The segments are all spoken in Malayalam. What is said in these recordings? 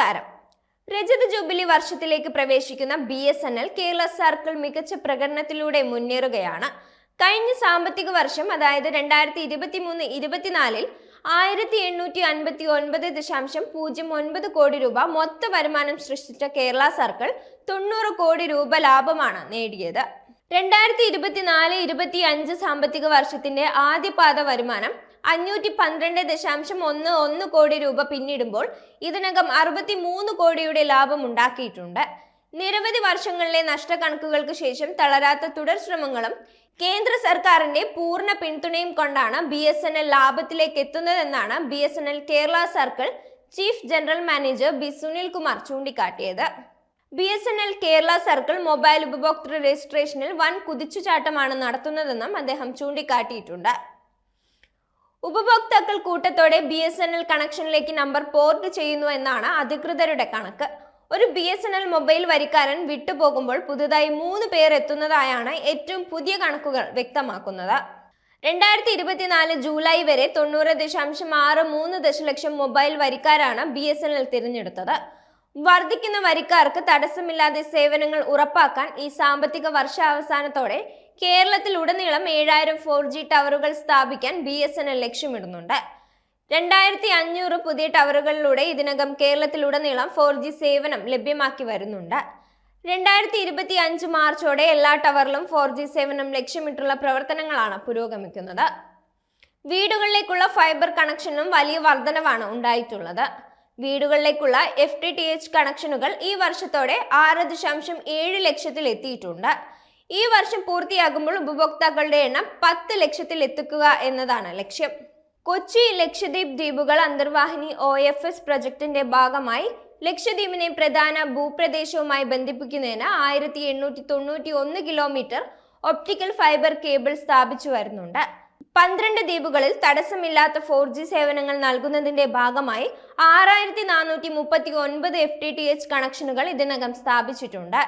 നമസ്കാരം. രജത ജൂബിലി വർഷത്തിലേക്ക് പ്രവേശിക്കുന്ന B S N L Kerala circle മികച്ച പ്രകടനത്തിലൂടെ മുന്നേറുകയാണ്. കഴിഞ്ഞ സാമ്പത്തിക വർഷം അതായത് രണ്ടായിരത്തി ഇരുപത്തി മൂന്ന് ഇരുപത്തിനാലിൽ ആയിരത്തി എണ്ണൂറ്റി അൻപത്തി ഒൻപത് ദശാംശം പൂജ്യം ഒൻപത് കോടി രൂപ മൊത്ത വരുമാനം സൃഷ്ടിച്ച കേരള സർക്കിൾ തൊണ്ണൂറ് കോടി രൂപ ലാഭമാണ് നേടിയത്. രണ്ടായിരത്തി ഇരുപത്തിനാല് ഇരുപത്തി അഞ്ച് സാമ്പത്തിക വർഷത്തിന്റെ ആദ്യപാദ വരുമാനം അഞ്ഞൂറ്റി പന്ത്രണ്ട് ദശാംശം ഒന്ന് ഒന്ന് കോടി രൂപ പിന്നിടുമ്പോൾ ഇതിനകം അറുപത്തി മൂന്ന് കോടിയുടെ ലാഭം ഉണ്ടാക്കിയിട്ടുണ്ട്. നിരവധി വർഷങ്ങളിലെ നഷ്ടക്കണക്കുകൾക്ക് ശേഷം തളരാത്ത തുടർ ശ്രമങ്ങളും കേന്ദ്ര സർക്കാരിന്റെ പൂർണ പിന്തുണയും കൊണ്ടാണ് ബി എസ് എൻ എൽ ലാഭത്തിലേക്ക് എത്തുന്നതെന്നാണ് B S N L Kerala circle chief general manager B Sunil Kumar ചൂണ്ടിക്കാട്ടിയത്. B S N L Kerala circle mobile ഉപഭോക്തൃ രജിസ്ട്രേഷനിൽ വൻ കുതിച്ചുചാട്ടമാണ് നടത്തുന്നതെന്നും അദ്ദേഹം ചൂണ്ടിക്കാട്ടിയിട്ടുണ്ട്. ഉപഭോക്താക്കൾ കൂട്ടത്തോടെ ബി എസ് എൻ എൽ കണക്ഷനിലേക്ക് നമ്പർ പോർട്ട് ചെയ്യുന്നു എന്നാണ് അധികൃതരുടെ കണക്ക്. ഒരു B S N L mobile വരിക്കാരൻ വിട്ടുപോകുമ്പോൾ പുതുതായി മൂന്ന് പേർ എത്തുന്നതായാണ് ഏറ്റവും പുതിയ കണക്കുകൾ വ്യക്തമാക്കുന്നത്. രണ്ടായിരത്തി ഇരുപത്തിനാല് ജൂലൈ വരെ തൊണ്ണൂറ് ദശാംശം ആറ് മൂന്ന് ദശലക്ഷം മൊബൈൽ വരിക്കാരാണ് ബി എസ് എൻ എൽ തിരഞ്ഞെടുത്തത്. വർദ്ധിക്കുന്ന വരിക്കാർക്ക് തടസ്സമില്ലാതെ സേവനങ്ങൾ ഉറപ്പാക്കാൻ ഈ സാമ്പത്തിക വർഷാവസാനത്തോടെ കേരളത്തിൽ ഉടനീളം ഏഴായിരം ഫോർ ജി ടവറുകൾ സ്ഥാപിക്കാൻ ബി എസ് എൻ എൽ ലക്ഷ്യമിടുന്നുണ്ട്. രണ്ടായിരത്തി അഞ്ഞൂറ് പുതിയ ടവറുകളിലൂടെ ഇതിനകം കേരളത്തിലുടനീളം ഫോർ ജി സേവനം ലഭ്യമാക്കി വരുന്നുണ്ട്. രണ്ടായിരത്തി ഇരുപത്തി അഞ്ച് മാർച്ചോടെ എല്ലാ ടവറിലും ഫോർ ജി സേവനം ലക്ഷ്യമിട്ടുള്ള പ്രവർത്തനങ്ങളാണ് പുരോഗമിക്കുന്നത്. വീടുകളിലേക്കുള്ള ഫൈബർ കണക്ഷനും വലിയ വർധനവാണ് ഉണ്ടായിട്ടുള്ളത്. വീടുകളിലേക്കുള്ള എഫ് ടി ടി എച്ച് കണക്ഷനുകൾ ഈ വർഷത്തോടെ ആറ് ദശാംശം ഏഴ് ലക്ഷത്തിൽ എത്തിയിട്ടുണ്ട് ഈ വർഷം പൂർത്തിയാകുമ്പോൾ ഉപഭോക്താക്കളുടെ എണ്ണം പത്ത് ലക്ഷത്തിൽ എത്തിക്കുക എന്നതാണ് ലക്ഷ്യം. കൊച്ചി ലക്ഷദ്വീപ് ദ്വീപുകൾ അന്തർവാഹിനി ഒ എഫ് എസ് പ്രൊജക്ടിന്റെ ഭാഗമായി ലക്ഷദ്വീപിനെ പ്രധാന ഭൂപ്രദേശവുമായി ബന്ധിപ്പിക്കുന്നതിന് ആയിരത്തി എണ്ണൂറ്റി തൊണ്ണൂറ്റി ഒന്ന് കിലോമീറ്റർ ഒപ്റ്റിക്കൽ ഫൈബർ കേബിൾ സ്ഥാപിച്ചു വരുന്നുണ്ട്. പന്ത്രണ്ട് ദ്വീപുകളിൽ തടസ്സമില്ലാത്ത ഫോർ ജി സേവനങ്ങൾ നൽകുന്നതിന്റെ ഭാഗമായി ആറായിരത്തി നാനൂറ്റി മുപ്പത്തി ഒൻപത് എഫ് ടി ടി എച്ച് കണക്ഷനുകൾ ഇതിനകം സ്ഥാപിച്ചിട്ടുണ്ട്.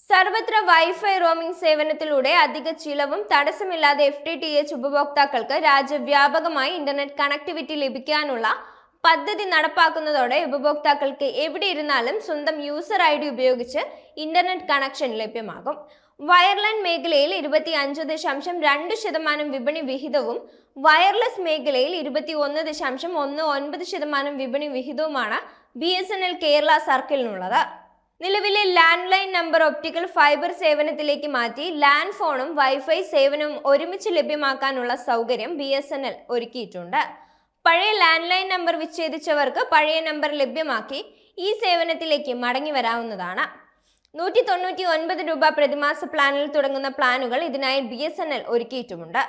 സർവത്ര വൈഫൈ റോമിംഗ് സേവനത്തിലൂടെ അധിക ചിലവും തടസ്സമില്ലാതെ എഫ് ടി ടി എച്ച് ഉപഭോക്താക്കൾക്ക് രാജ്യവ്യാപകമായി ഇന്റർനെറ്റ് കണക്ടിവിറ്റി ലഭിക്കാനുള്ള പദ്ധതി നടപ്പാക്കുന്നതോടെ ഉപഭോക്താക്കൾക്ക് എവിടെ ഇരുന്നാലും സ്വന്തം യൂസർ ഐ ഡി ഉപയോഗിച്ച് ഇന്റർനെറ്റ് കണക്ഷൻ ലഭ്യമാകും. വയർലൈൻ മേഖലയിൽ ഇരുപത്തി അഞ്ച് ദശാംശം രണ്ട് ശതമാനം വിപണി വിഹിതവും വയർലെസ് മേഖലയിൽ ഇരുപത്തി ഒന്ന് ദശാംശം ഒന്ന് ഒൻപത് ശതമാനം വിപണി വിഹിതവുമാണ് B S N L Kerala സർക്കിളിനുള്ളത്. നിലവിലെ land line number optical fibre സേവനത്തിലേക്ക് മാറ്റി ലാൻഡ് ഫോണും വൈഫൈ സേവനവും ഒരുമിച്ച് ലഭ്യമാക്കാനുള്ള സൗകര്യം ബി എസ് എൻ എൽ ഒരുക്കിയിട്ടുണ്ട്. പഴയ ലാൻഡ് ലൈൻ നമ്പർ വിച്ഛേദിച്ചവർക്ക് പഴയ നമ്പർ ലഭ്യമാക്കി ഈ സേവനത്തിലേക്ക് മടങ്ങി വരാവുന്നതാണ്. നൂറ്റി തൊണ്ണൂറ്റി ഒൻപത് രൂപ പ്രതിമാസ പ്ലാനിൽ തുടങ്ങുന്ന പ്ലാനുകൾ ഇതിനായി ബി എസ് എൻ എൽ ഒരുക്കിയിട്ടുമുണ്ട്.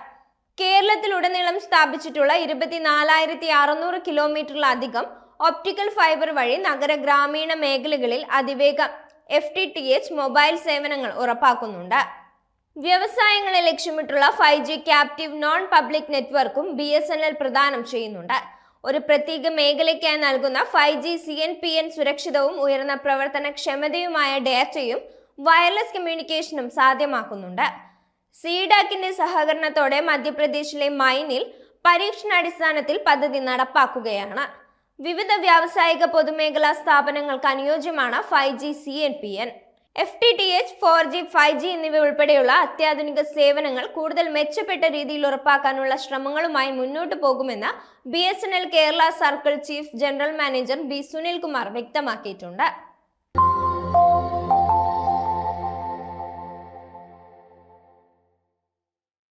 കേരളത്തിലുടനീളം സ്ഥാപിച്ചിട്ടുള്ള ഇരുപത്തിനാലായിരത്തി അറുന്നൂറ് കിലോമീറ്ററിലധികം ഒപ്റ്റിക്കൽ ഫൈബർ വഴി നഗര ഗ്രാമീണ മേഖലകളിൽ അതിവേഗം F T T H mobile സേവനങ്ങൾ ഉറപ്പാക്കുന്നുണ്ട്. വ്യവസായങ്ങളെ ലക്ഷ്യമിട്ടുള്ള five G captive non public നെറ്റ്വർക്കും ബി എസ് എൻ എൽ പ്രദാനം ചെയ്യുന്നുണ്ട്. ഒരു പ്രത്യേക മേഖലയ്ക്കായി നൽകുന്ന five G C N P N സുരക്ഷിതവും ഉയർന്ന പ്രവർത്തനക്ഷമതയുമായ ഡാറ്റയും വയർലെസ് കമ്മ്യൂണിക്കേഷനും സാധ്യമാക്കുന്നുണ്ട്. സീഡാക്കിന്റെ സഹകരണത്തോടെ മധ്യപ്രദേശിലെ മൈനിൽ പരീക്ഷണാടിസ്ഥാനത്തിൽ പദ്ധതി നടപ്പാക്കുകയാണ്. വിവിധ വ്യാവസായിക പൊതുമേഖലാ സ്ഥാപനങ്ങൾക്ക് അനുയോജ്യമാണ് five G C N P N F T T H four G five G എന്നിവ ഉൾപ്പെടെയുള്ള അത്യാധുനിക സേവനങ്ങൾ കൂടുതൽ മെച്ചപ്പെട്ട രീതിയിൽ ഉറപ്പാക്കാനുള്ള ശ്രമങ്ങളുമായി മുന്നോട്ട് പോകുമെന്ന് B S N L Kerala circle chief general manager B Sunilkumar വ്യക്തമാക്കിയിട്ടുണ്ട്.